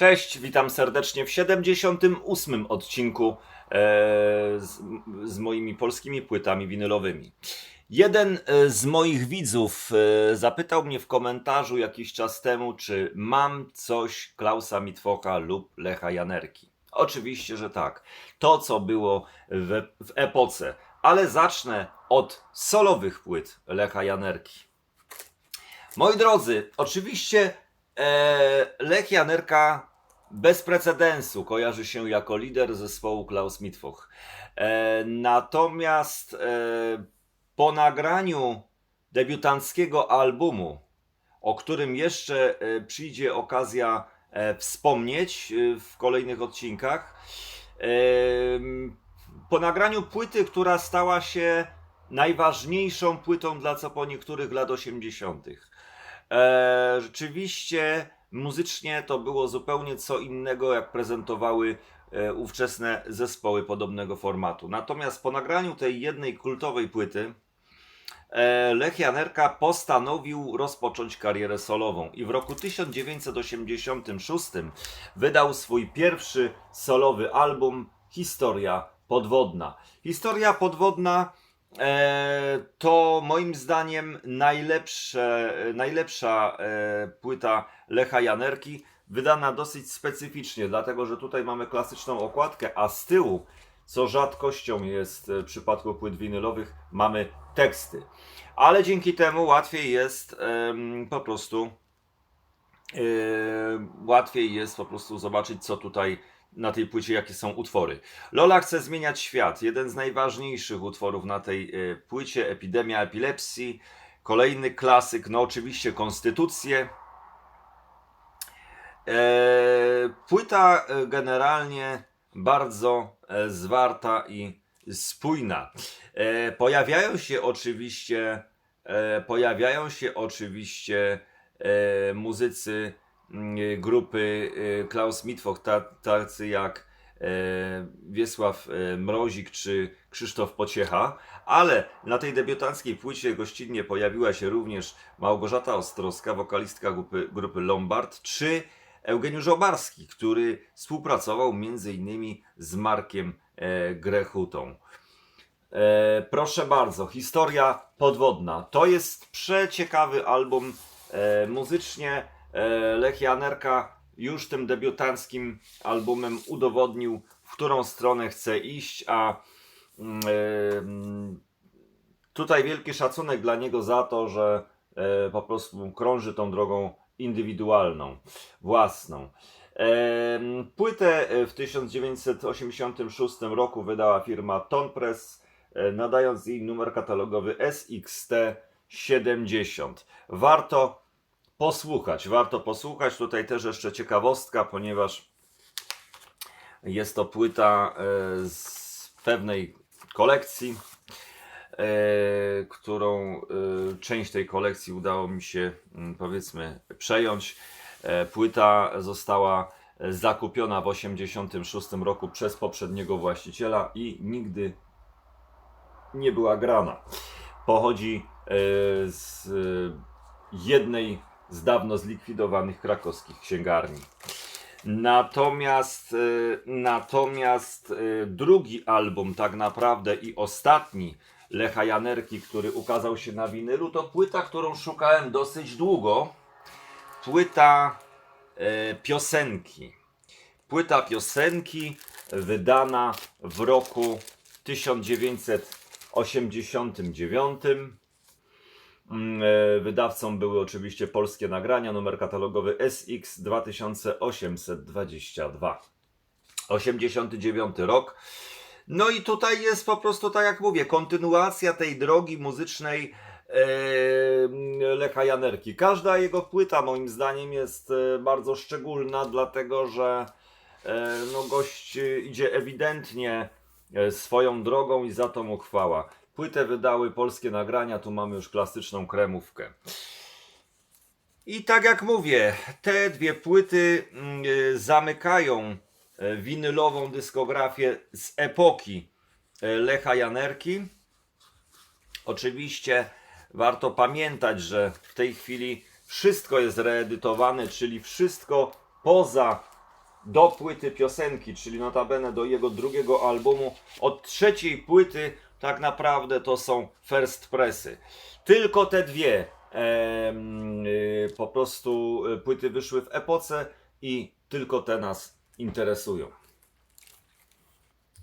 Cześć, witam serdecznie w 78 odcinku e, z, z moimi polskimi płytami winylowymi. Jeden e, z moich widzów e, zapytał mnie w komentarzu jakiś czas temu, czy mam coś Klausa Mitwocha lub Lecha Janerki. Oczywiście, że tak. To, co było w, w epoce, ale zacznę od solowych płyt Lecha Janerki. Moi drodzy, oczywiście e, Lech Janerka bez precedensu kojarzy się jako lider zespołu Klaus Mitwoch. E, natomiast e, po nagraniu debiutanckiego albumu, o którym jeszcze e, przyjdzie okazja e, wspomnieć e, w kolejnych odcinkach, po nagraniu płyty, która stała się najważniejszą płytą dla co po niektórych lat 80. E, rzeczywiście muzycznie to było zupełnie co innego, jak prezentowały e, ówczesne zespoły podobnego formatu. Natomiast po nagraniu tej jednej kultowej płyty e, Lech Janerka postanowił rozpocząć karierę solową i w roku 1986 wydał swój pierwszy solowy album Historia Podwodna. Historia Podwodna to moim zdaniem najlepsze, najlepsza e, płyta Lecha Janerki, wydana dosyć specyficznie, dlatego że tutaj mamy klasyczną okładkę, a z tyłu, co rzadkością jest w przypadku płyt winylowych, mamy teksty. Ale dzięki temu łatwiej jest po prostu e, łatwiej jest po prostu zobaczyć, co tutaj na tej płycie, jakie są utwory. Lola chce zmieniać świat. Jeden z najważniejszych utworów na tej e, płycie, Epidemia epilepsji. Kolejny klasyk, no oczywiście Konstytucję. E, Płyta e, generalnie bardzo zwarta i spójna. Pojawiają się oczywiście, pojawiają się oczywiście muzycy grupy e, Klaus Mitwoch, ta- tacy jak e, Wiesław e, Mrozik czy Krzysztof Pociecha, ale na tej debiutanckiej płycie gościnnie pojawiła się również Małgorzata Ostrowska, wokalistka grupy, grupy Lombard, czy Eugeniusz Obarski, który współpracował m.in. z Markiem e, Grechutą. Proszę bardzo, historia podwodna. To jest przeciekawy album muzycznie. E, Lech Janerka już tym debiutanckim albumem udowodnił, w którą stronę chce iść, a mm, e, mm, tutaj wielki szacunek dla niego za to, że e, po prostu krąży tą drogą indywidualną, własną. Em, Płytę w 1986 roku wydała firma Ton Press, e, nadając jej numer katalogowy SXT70. Warto posłuchać, warto posłuchać. Tutaj też jeszcze ciekawostka, ponieważ jest to płyta e, z pewnej kolekcji, e, którą e, część tej kolekcji udało mi się powiedzmy przejąć. Płyta została zakupiona w 1986 roku przez poprzedniego właściciela i nigdy nie była grana. Pochodzi z jednej z dawno zlikwidowanych krakowskich księgarni. Natomiast, e, natomiast e, drugi album, tak naprawdę i ostatni Lecha Janerki, który ukazał się na winylu, to płyta, którą szukałem dosyć długo. Płyta e, piosenki. Płyta piosenki wydana w roku 1989. E, Wydawcą były oczywiście polskie nagrania, numer katalogowy SX 2822. 89 rok. No i tutaj jest po prostu, tak jak mówię, kontynuacja tej drogi muzycznej e, Lecha Janerki. Każda jego płyta moim zdaniem jest e, bardzo szczególna, dlatego że no, gość idzie ewidentnie swoją drogą i za to mu chwała. Płytę wydały polskie nagrania, tu mamy już klasyczną kremówkę. I tak jak mówię, te dwie płyty mm, e, zamykają e, winylową dyskografię z epoki e, Lecha Janerki. Oczywiście warto pamiętać, że w tej chwili wszystko jest reedytowane, czyli wszystko poza do płyty piosenki, czyli notabene do jego drugiego albumu. Od trzeciej płyty tak naprawdę to są first pressy. Tylko te dwie y, po prostu y, płyty wyszły w epoce i tylko te nas interesują.